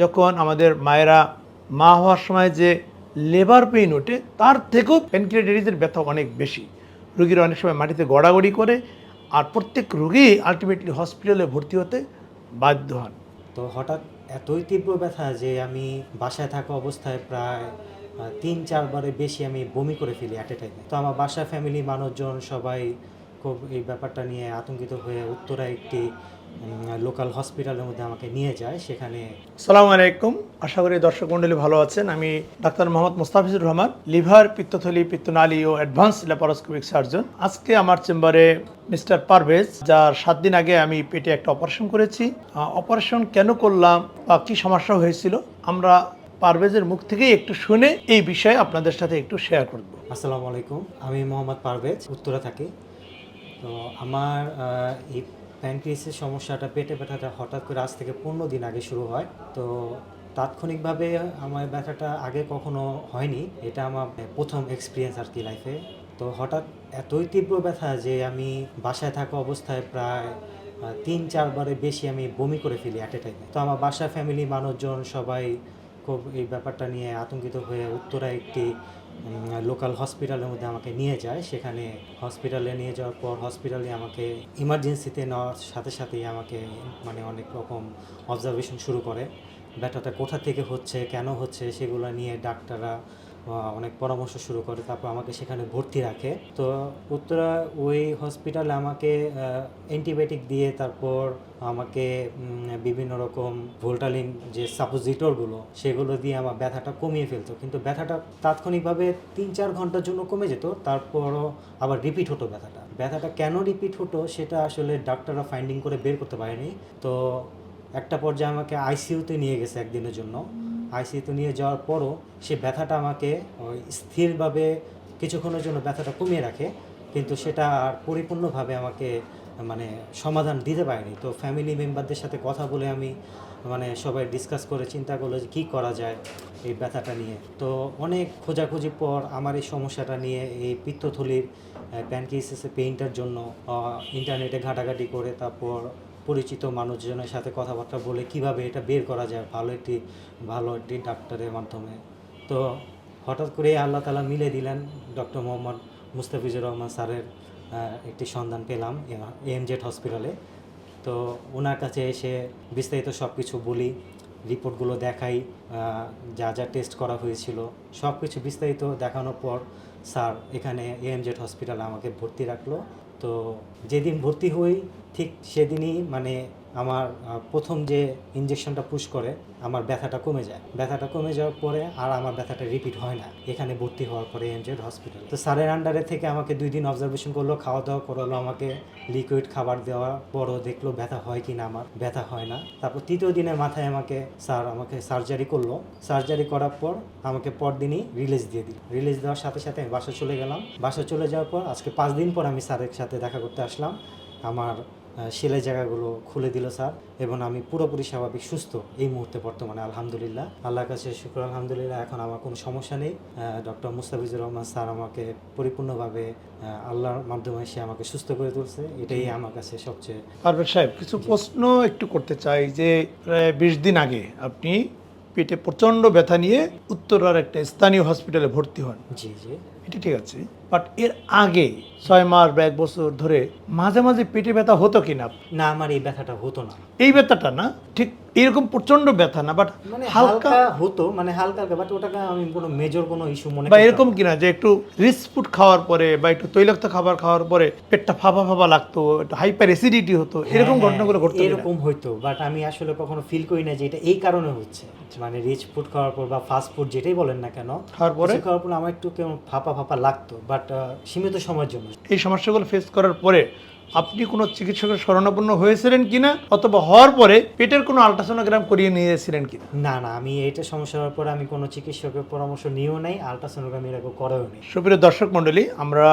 যখন আমাদের মায়েরা মা হওয়ার সময় যে লেবার পেইন ওঠে, তার থেকেও প্যানক্রিয়াটাইটিসের ব্যথা অনেক বেশি। রুগীরা অনেক সময় মাটিতে গড়াগড়ি করে আর প্রত্যেক রোগী আলটিমেটলি হসপিটালে ভর্তি হতে বাধ্য হন। তো হঠাৎ এতই তীব্র ব্যথা যে আমি বাসায় থাকা অবস্থায় প্রায় তিন চারবারের বেশি আমি বমি করে ফেলি অ্যাট এ। টাইমে তো আমার বাসা ফ্যামিলি মানুষজন সবাই খুব এই ব্যাপারটা নিয়ে আতঙ্কিত হয়ে উত্তরা একটি লোকাল হসপিটালের মধ্যে আমাকে নিয়ে যায় সেখানে সালাম আলাইকুম। আশা করি দর্শক মণ্ডলী ভালো আছেন। আমি ডাক্তার মোহাম্মদ মুস্তাফিজুর রহমান লিভার পিত্তথলি পিত্তনালী ও অ্যাডভান্স ল্যাপারোস্কোপিক সার্জন। আজকে আমার চেম্বারে মিস্টার পারভেজ যার সাত দিন আগে আমি পেটে একটা অপারেশন করেছি। অপারেশন কেন করলাম বা কী সমস্যা হয়েছিল আমরা পারভেজের মুখ থেকেই একটু শুনে এই বিষয়ে আপনাদের সাথে একটু শেয়ার করব। আসসালামু আলাইকুম। আমি মোহাম্মদ পারভেজ উত্তরা থাকি। তো আমার এই প্যানক্রিয়াসের সমস্যাটা, পেটে ব্যথাটা হঠাৎ করে আজ থেকে পনেরো দিন আগে শুরু হয়। তো তাৎক্ষণিকভাবে আমার ব্যথাটা আগে কখনো হয়নি। এটা আমার প্রথম এক্সপিরিয়েন্স আর কি লাইফে তো হঠাৎ এতই তীব্র ব্যথা যে আমি বাসায় থাকা অবস্থায় প্রায় তিন চারবারের বেশি আমি বমি করে ফেলি অ্যাট এ। টাইমে তো আমার বাসা ফ্যামিলি মানুষজন সবাই খুব এই ব্যাপারটা নিয়ে আতঙ্কিত হয়ে উত্তরা একটি লোকাল হসপিটালের মধ্যে আমাকে নিয়ে যায়। সেখানে হসপিটালে নিয়ে যাওয়ার পর হসপিটালে আমাকে ইমার্জেন্সিতে নেওয়ার সাথে সাথেই আমাকে মানে অনেক রকম অবজারভেশন শুরু করে। ব্যথাটা কোথা থেকে হচ্ছে, কেন হচ্ছে, সেগুলো নিয়ে ডাক্তাররা অনেক পরামর্শ শুরু করে, তারপর আমাকে সেখানে ভর্তি রাখে। তো উত্তরা ওই হসপিটালে আমাকে অ্যান্টিবায়োটিক দিয়ে তারপর আমাকে বিভিন্ন রকম ভোল্টালিন যে সাপোজিটরগুলো সেগুলো দিয়ে আমার ব্যথাটা কমিয়ে ফেলতো। কিন্তু ব্যথাটা তাৎক্ষণিকভাবে তিন চার ঘণ্টার জন্য কমে যেত, তারপরও আবার রিপিট হতো ব্যথাটা। ব্যথাটা কেন রিপিট হতো সেটা আসলে ডাক্তাররা ফাইন্ডিং করে বের করতে পারেনি। তো একটা পর্যায়ে আমাকে আইসিইউতে নিয়ে গেছে একদিনের জন্য। আইসিইউতে নিয়ে যাওয়ার পরও সে ব্যথাটা আমাকে ওই স্থিরভাবে কিছুক্ষণের জন্য ব্যথাটা কমিয়ে রাখে, কিন্তু সেটা আর পরিপূর্ণভাবে আমাকে মানে সমাধান দিতে পারেনি। তো ফ্যামিলি মেম্বারদের সাথে কথা বলে আমি মানে সবাই ডিসকাস করে চিন্তা করল যে কী করা যায় এই ব্যথাটা নিয়ে। তো অনেক খোঁজাখুঁজি পর আমার এই সমস্যাটা নিয়ে এই পিত্তথলির প্যানক্রিয়াসিসের পেইন্টার জন্য ইন্টারনেটে ঘাটাঘাটি করে তারপর পরিচিত মানুষজনের সাথে কথাবার্তা বলে কীভাবে এটা বের করা যায়? ভালো একটি ভালো একটি ডাক্তারের মাধ্যমে। তো হঠাৎ করে আল্লাহ তালা মিলে দিলেন ডক্টর মোহাম্মদ মুস্তাফিজুর রহমান স্যারের একটি সন্ধান পেলাম এএমজেড হসপিটালে। তো ওনার কাছে এসে বিস্তারিত সব কিছু বলি, রিপোর্টগুলো দেখাই যা যা টেস্ট করা হয়েছিল সব কিছু বিস্তারিত দেখানোর পর স্যার এখানে এএমজেড হসপিটালে আমাকে ভর্তি রাখল। তো যেদিন ভর্তি হই, ঠিক সেদিনই মানে আমার প্রথম যে ইঞ্জেকশনটা পুশ করে, আমার ব্যথাটা কমে যায়। ব্যথাটা কমে যাওয়ার পরে আর আমার ব্যথাটা রিপিট হয় না। এখানে ভর্তি হওয়ার পরে এমজেড হসপিটাল তো স্যারের আন্ডারে থেকে আমাকে দুই দিন অবজারভেশন করল খাওয়া দাওয়া করালো আমাকে লিকুইড খাবার দেওয়ার পরও দেখল ব্যথা হয় কি না আমার, ব্যথা হয় না। তারপর তৃতীয় দিনের মাথায় আমাকে স্যার, আমাকে সার্জারি করল। সার্জারি করার পর আমাকে পরদিনই রিলিজ দিয়ে দিল। রিলিজ দেওয়ার সাথে সাথে আমি বাসা চলে গেলাম। বাসা চলে যাওয়ার পর আজকে পাঁচ দিন পর আমি স্যারের সাথে দেখা করতে আসলাম। আমার সেলাই জায়গাগুলো খুলে দিল স্যার এবং আমি পুরোপুরি স্বাভাবিক সুস্থ এই মুহূর্তে বর্তমানে আলহামদুলিল্লাহ। আল্লাহর কাছে শুক্র আলহামদুলিল্লাহ। এখন আমার কোনো সমস্যা নেই। ডক্টর মুস্তাফিজুর রহমান স্যার আমাকে পরিপূর্ণভাবে আল্লাহর মাধ্যমে সে আমাকে সুস্থ করে তুলছে। এটাই আমার কাছে সবচেয়ে পারভেজ সাহেব কিছু প্রশ্ন একটু করতে চাই যে প্রায় বিশ দিন আগে আপনি পেটে প্রচণ্ড ব্যথা নিয়ে উত্তরার একটা স্থানীয় হসপিটালে ভর্তি হন। জি জি। এটা ঠিক আছে বাট এর আগে ছয় মাস বা এক বছর ধরে মাঝে মাঝে পেটে ব্যথা হতো কিনা? না আমার এই ব্যথাটা হতো না। এই ব্যথাটা না? ঠিক এরকম প্রচণ্ড ব্যথা না বাট মানে হালকা হতো মানে হালকা হালকা বাট ওটাকে আমি কোনো মেজর কোনো ইস্যু মনে বা এরকম কিনা যে একটু রিচ ফুড খাওয়ার পরে বা একটু তৈলাক্ত খাবার খাওয়ার পরে পেটটা ফাঁপা ফাঁপা লাগতো একটু হাইপার অ্যাসিডিটি হতো এরকম হ্যাঁ, ঘটনাগুলো ঘটতো এরকম হইতো বাট আমি আসলে কখনো ফিল করি না যে এটা এই কারণে হচ্ছে। মানে রিচ ফুড খাওয়ার পর বা ফাস্ট ফুড যেটাই বলেন না কেন খাওয়ার পরে? খাওয়ার পর আমার একটু কেমন ফাঁপা ফাঁপা লাগতো বাট সীমিত সময়ের জন্য। এই সমস্যাগুলো ফেস করার পরে আপনি কোনো চিকিৎসকের শরণাপন্ন হয়েছিলেন কিনা অথবা হওয়ার পরে পেটের কোনো আলট্রাসোনোগ্রাম করিয়ে নিয়েছিলেন কিনা? না না আমি এটা সমস্যা হওয়ার পরে আমি কোনো চিকিৎসকের পরামর্শ নিয়েও নাই আলট্রাসোনোগ্রাম এরকম করেও নেই। সুপ্রিয় দর্শক মণ্ডলী আমরা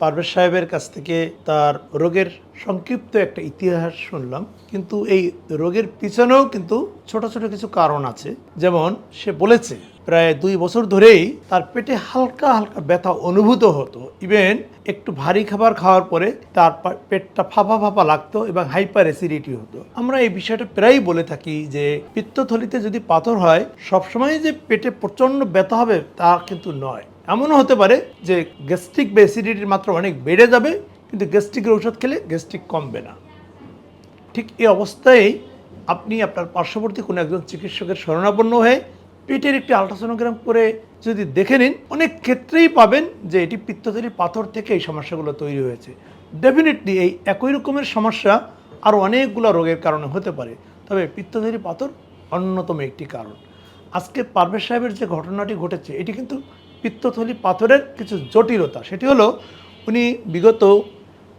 পারভেজ সাহেবের কাছ থেকে তার রোগের সংক্ষিপ্ত একটা ইতিহাস শুনলাম কিন্তু এই রোগের পিছনেও কিন্তু ছোট ছোট কিছু কারণ আছে। যেমন সে বলেছে প্রায় দুই বছর ধরেই তার পেটে হালকা হালকা ব্যথা অনুভূত হতো। ইভেন একটু ভারী খাবার খাওয়ার পরে তার পেটটা ফাঁপা ফাঁপা লাগতো এবং হাইপার অ্যাসিডিটি হতো। আমরা এই বিষয়টা প্রায়ই বলে থাকি যে, পিত্তথলিতে যদি পাথর হয়, সবসময় যে পেটে প্রচণ্ড ব্যথা হবে তা কিন্তু নয়। এমনও হতে পারে যে গ্যাস্ট্রিক বা অ্যাসিডিটির মাত্রা অনেক বেড়ে যাবে, কিন্তু গ্যাস্ট্রিকের ওষুধ খেলে গ্যাস্ট্রিক কমবে না। ঠিক এই অবস্থায় আপনি আপনার পার্শ্ববর্তী কোনো একজন চিকিৎসকের শরণাপন্ন হয়ে পেটের একটি আলট্রাসোনোগ্রাম করে যদি দেখে নিন, অনেক ক্ষেত্রেই পাবেন যে এটি পিত্তথলির পাথর থেকে এই সমস্যাগুলো তৈরি হয়েছে। ডেফিনেটলি এই একই রকমের সমস্যা আরও অনেকগুলো রোগের কারণে হতে পারে, তবে পিত্তথলি পাথর অন্যতম একটি কারণ। আজকে পারভেজ সাহেবের যে ঘটনাটি ঘটেছে, এটি কিন্তু পিত্তথলি পাথরের কিছু জটিলতা। সেটি হলো, উনি বিগত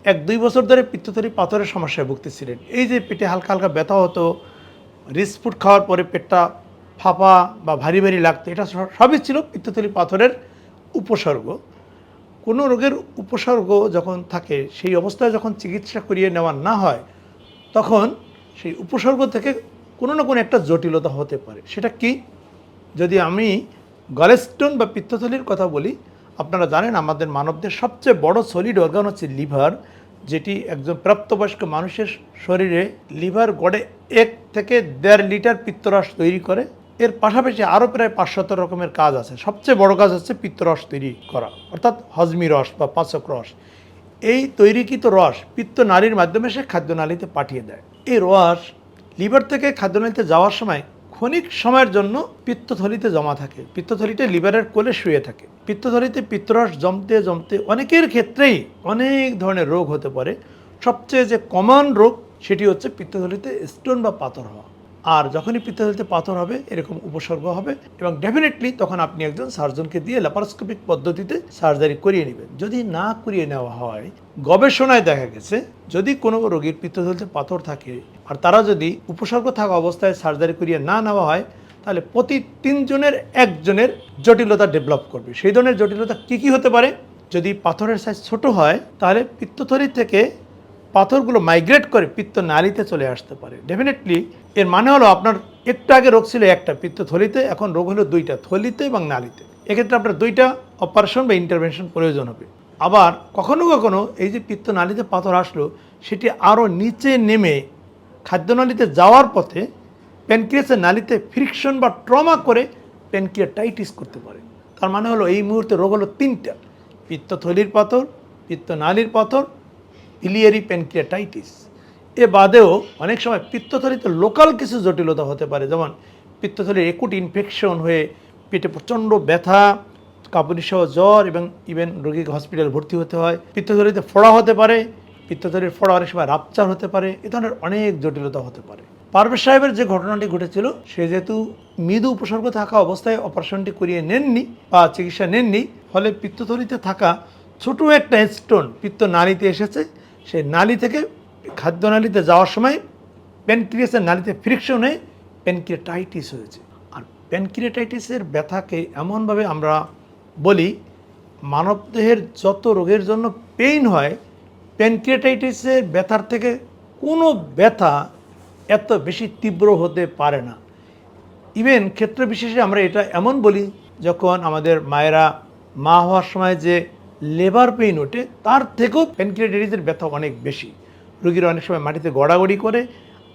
এক দুই বছর ধরে পিত্তথলি পাথরের সমস্যায় ভুগতেছিলেন। এই যে পেটে হালকা হালকা ব্যথা হতো রিচ ফুড খাওয়ার পরে পেটটা ফাঁপা বা ভারী ভারী লাগতো, এটা সবই ছিল পিত্তথলি পাথরের উপসর্গ। কোনো রোগের উপসর্গ যখন থাকে, সেই অবস্থায় যখন চিকিৎসা করিয়ে নেওয়া না হয়, তখন সেই উপসর্গ থেকে কোনো না কোনো একটা জটিলতা হতে পারে। সেটা কি? যদি আমি গলেস্টোন বা পিত্তথলির কথা বলি, আপনারা জানেন আমাদের মানবদের সবচেয়ে বড় সলিড অর্গান হচ্ছে লিভার, যেটি একজন প্রাপ্তবয়স্ক মানুষের শরীরে লিভার গড়ে এক থেকে দেড় লিটার পিত্তরস তৈরি করে। এর পাশাপাশি আরও প্রায় পাঁচশত রকমের কাজ আছে। সবচেয়ে বড় কাজ হচ্ছে পিত্তরস তৈরি করা, অর্থাৎ হজমি রস বা পাচক রস। এই তৈরিকৃত রস পিত্ত নালীর মাধ্যমে সে খাদ্যনালীতে পাঠিয়ে দেয়। এই রস লিভার থেকে খাদ্যনালীতে যাওয়ার সময় ক্ষণিক সময়ের জন্য পিত্তথলিতে জমা থাকে। পিত্তথলিতে লিভারের কোলে শুয়ে থাকে। পিত্তথলিতে পিত্তরস জমতে জমতে অনেকের ক্ষেত্রেই অনেক ধরনের রোগ হতে পারে। সবচেয়ে যে কমন রোগ সেটি হচ্ছে পিত্তথলিতে স্টোন বা পাথর হওয়া। আর যখনই পিত্তথলিতে পাথর হবে, এরকম উপসর্গ হবে এবং ডেফিনেটলি তখন আপনি একজন সার্জনকে দিয়ে ল্যাপারোস্কোপিক পদ্ধতিতে সার্জারি করিয়ে নেবেন। যদি না করিয়ে নেওয়া হয়, গবেষণায় দেখা গেছে, যদি কোনো রোগীর পিত্তথলিতে পাথর থাকে আর তারা যদি উপসর্গ থাকা অবস্থায় সার্জারি করিয়ে না নেওয়া হয়, তাহলে প্রতি তিনজনের একজনের জটিলতা ডেভেলপ করবে। সেই ধরনের জটিলতা কী কী হতে পারে? যদি পাথরের সাইজ ছোট হয়, তাহলে পিত্তথলি থেকে পাথরগুলো মাইগ্রেট করে পিত্ত নালীতে চলে আসতে পারে। ডেফিনেটলি এর মানে হলো আপনার একটু আগে রোগ ছিল একটা পিত্ত থলিতে, এখন রোগ হলো দুইটা, থলিতে এবং নালীতে। এক্ষেত্রে আপনার দুইটা অপারেশন বা ইন্টারভেনশন প্রয়োজন হবে। আবার কখনো কখনো এই যে পিত্ত নালীতে পাথর আসলো, সেটি আরও নিচে নেমে খাদ্যনালীতে যাওয়ার পথে প্যানক্রিয়াসের নালীতে ফ্রিকশন বা ট্রমা করে প্যানক্রিয়াটাইটিস করতে পারে। তার মানে হলো এই মুহূর্তে রোগ হলো তিনটা পিত্তথলির পাথর পিত্তনালীর পাথর ইলিয়ারি প্যানক্রিয়াটাইটিস এ বাদেও অনেক সময় পিত্তথলিতে লোকাল কিছু জটিলতা হতে পারে। যেমন পিত্তথলির একুট ইনফেকশন হয়ে পেটে প্রচণ্ড ব্যথা, কাঁপুনি সহ জ্বর এবং ইভেন রোগীকে হসপিটালে ভর্তি হতে হয়। পিত্তথলিতে ফোড়া হতে পারে, পিত্তথলির ফোড়া অনেক সময় রাপচার হতে পারে, এ ধরনের অনেক জটিলতা হতে পারে। পারভেজ সাহেবের যে ঘটনাটি ঘটেছিল, সে যেহেতু মৃদু উপসর্গ থাকা অবস্থায় অপারেশনটি করিয়ে নেননি বা চিকিৎসা নেননি, ফলে পিত্তথলিতে থাকা ছোট একটা স্টোন পিত্ত নালীতে এসেছে সেই নালী থেকে খাদ্যনালীতে যাওয়ার সময় প্যানক্রিয়াসের নালীতে ফ্রিকশন প্যানক্রিয়াটাইটিস হয়েছে। আর প্যানক্রিয়াটাইটিসের ব্যথাকে এমনভাবে আমরা বলি, মানবদেহের যত রোগের জন্য পেইন হয়, প্যানক্রিয়াটাইটিসের ব্যথার থেকে কোনো ব্যথা এত বেশি তীব্র হতে পারে না। ইভেন ক্ষেত্র বিশেষে আমরা এটা এমন বলি, যখন আমাদের মায়েরা মা হওয়ার সময় যে লেবার পেইন ওঠে, তার থেকেও প্যানক্রিয়াটাইটিসের ব্যথা অনেক বেশি। রুগীরা অনেক সময় মাটিতে গড়াগড়ি করে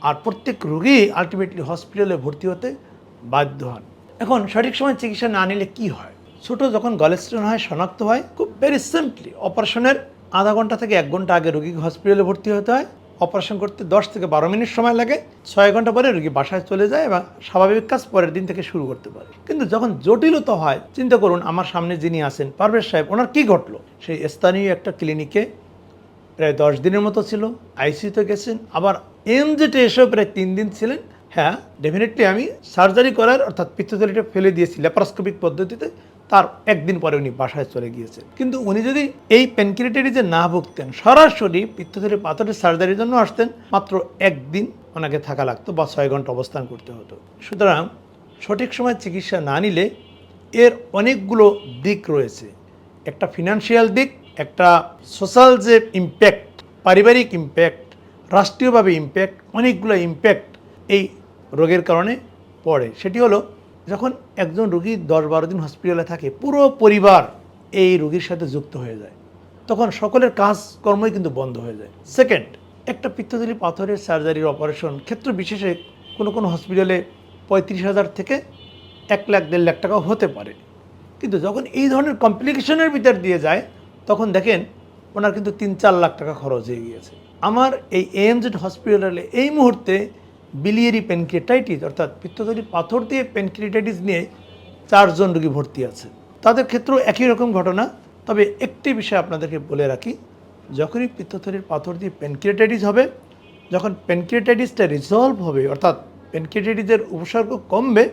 আর প্রত্যেক রুগী আলটিমেটলি হসপিটালে ভর্তি হতে বাধ্য হন। এখন সঠিক সময় চিকিৎসা না নিলে কি হয়? ছোট যখন গলেস্টোন হয়, শনাক্ত হয়, খুব ভেরি সিম্পলি অপারেশনের আধা ঘণ্টা থেকে এক ঘণ্টা আগে রুগীকে হসপিটালে ভর্তি হতে হয়। অপারেশন করতে দশ থেকে বারো মিনিট সময় লাগে, ছয় ঘণ্টা পরে রোগী বাসায় চলে যায় এবং স্বাভাবিক কাজ পরের দিন থেকে শুরু করতে পারে। কিন্তু যখন জটিলতা হয়, চিন্তা করুন আমার সামনে যিনি আছেন, পারভেজ সাহেব, ওনার কী ঘটলো? সেই স্থানীয় একটা ক্লিনিকে প্রায় দশ দিনের মতো ছিল আইসিউতে গেছেন, আবার এমজেটে এসেও প্রায় তিন দিন ছিলেন। হ্যাঁ ডেফিনেটলি আমি সার্জারি করার, অর্থাৎ পিত্তথলিটা ফেলে দিয়েছি ল্যাপারোস্কোপিক পদ্ধতিতে। তার একদিন পরে উনি বাসায় চলে গিয়েছেন। কিন্তু উনি যদি এই প্যানক্রিয়াটাইটিসে না ভুগতেন, সরাসরি পিত্তথলি পাথরের সার্জারির জন্য আসতেন, মাত্র একদিন ওনাকে থাকা লাগতো বা ছয় ঘণ্টা অবস্থান করতে হতো। সুতরাং সঠিক সময় চিকিৎসা না নিলে এর অনেকগুলো দিক রয়েছে। একটা ফিনান্সিয়াল দিক, একটা সোশ্যাল যে ইম্প্যাক্ট পারিবারিক ইম্প্যাক্ট রাষ্ট্রীয়ভাবে ইম্প্যাক্ট অনেকগুলো ইম্প্যাক্ট এই রোগের কারণে পড়ে। সেটি হলো যখন একজন রুগী দশ বারো দিন হসপিটালে থাকে, পুরো পরিবার এই রুগীর সাথে যুক্ত হয়ে যায়। তখন সকলের কাজকর্মই কিন্তু বন্ধ হয়ে যায়। সেকেন্ড একটা পিত্তথলি পাথরের সার্জারির অপারেশন ক্ষেত্র বিশেষে কোনো কোনো হসপিটালে পঁয়ত্রিশ হাজার থেকে এক লাখ, দেড় লাখ টাকাও হতে পারে। কিন্তু যখন এই ধরনের কমপ্লিকেশনের ভিতর দিয়ে যায়, তখন দেখেন ওনার কিন্তু তিন চার লাখ টাকা খরচ হয়ে গিয়েছে। আমার এই এএমজেড হসপিটালে এই মুহূর্তে বিলিয়ারি পেনক্রিয়েটাইটিস অর্থাৎ পিত্তথলির পাথর দিয়ে পেনক্রিয়েটাইটিস নিয়ে চারজন রোগী ভর্তি আছে। তাদের ক্ষেত্রেও একই রকম ঘটনা, তবে একটি বিষয় আপনাদেরকে বলে রাখি, যখনই পিত্তথলির পাথর দিয়ে পেনক্রিয়েটাইটিস হবে, যখন পেনক্রিয়েটাইটিসটা রিজলভ হবে, অর্থাৎ পেনক্রিয়েটাইটিসের উপসর্গ কমবে,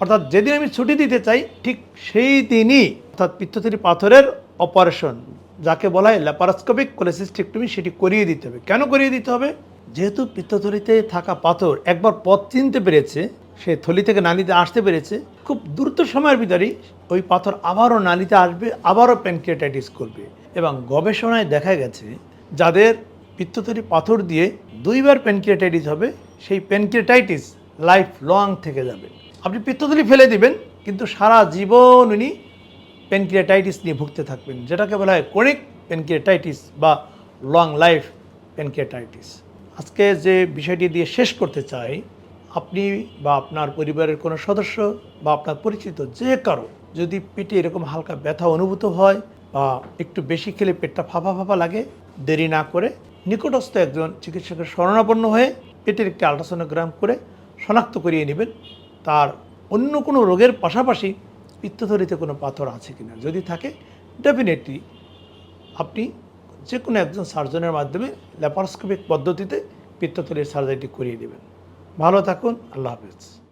অর্থাৎ যেদিন আমি ছুটি দিতে চাই, ঠিক সেই দিনই, অর্থাৎ পিত্তথলি পাথরের অপারেশন যাকে বলা হয় ল্যাপারোস্কোপিক কোলেসিস্টেক্টমি সেটি করিয়ে দিতে হবে। কেন করিয়ে দিতে হবে? যেহেতু পিত্তথলিতে থাকা পাথর একবার পথ চিনতে পেরেছে, সে থলি থেকে নালিতে আসতে পেরেছে, খুব দ্রুত সময়ের ভিতরেই ওই পাথর আবারও নালিতে আসবে, আবারও প্যানক্রিয়েটাইটিস করবে এবং গবেষণায় দেখা গেছে, যাদের পিত্তথলি পাথর দিয়ে দুইবার প্যানক্রিয়েটাইটিস হবে, সেই প্যানক্রিয়েটাইটিস লাইফ লং থেকে যাবে। আপনি পিত্তথলি ফেলে দিবেন, কিন্তু সারা জীবন উনি প্যানক্রিয়েটাইটিস নিয়ে ভুগতে থাকবেন, যেটাকে বলা হয় ক্রনিক প্যানক্রিয়েটাইটিস বা লং লাইফ প্যানক্রিয়েটাইটিস। আজকে যে বিষয়টি দিয়ে শেষ করতে চাই, আপনি বা আপনার পরিবারের কোনো সদস্য বা আপনার পরিচিত যে কারও যদি পেটে এরকম হালকা ব্যথা অনুভূত হয় বা একটু বেশি খেলে পেটটা ফাঁপা ফাঁপা লাগে, দেরি না করে নিকটস্থ একজন চিকিৎসকের শরণাপন্ন হয়ে পেটের একটি আলট্রাসোনোগ্রাম করে শনাক্ত করিয়ে নেবেন। তার অন্য কোনো রোগের পাশাপাশি পিত্তথলিতে কোনো পাথর আছে কিনা যদি থাকে ডেফিনেটলি আপনি যে কোনো একজন সার্জনের মাধ্যমে ল্যাপারোস্কোপিক পদ্ধতিতে পিত্তথলির সার্জারিটি করিয়ে দেবেন। ভালো থাকুন, আল্লাহ হাফেজ।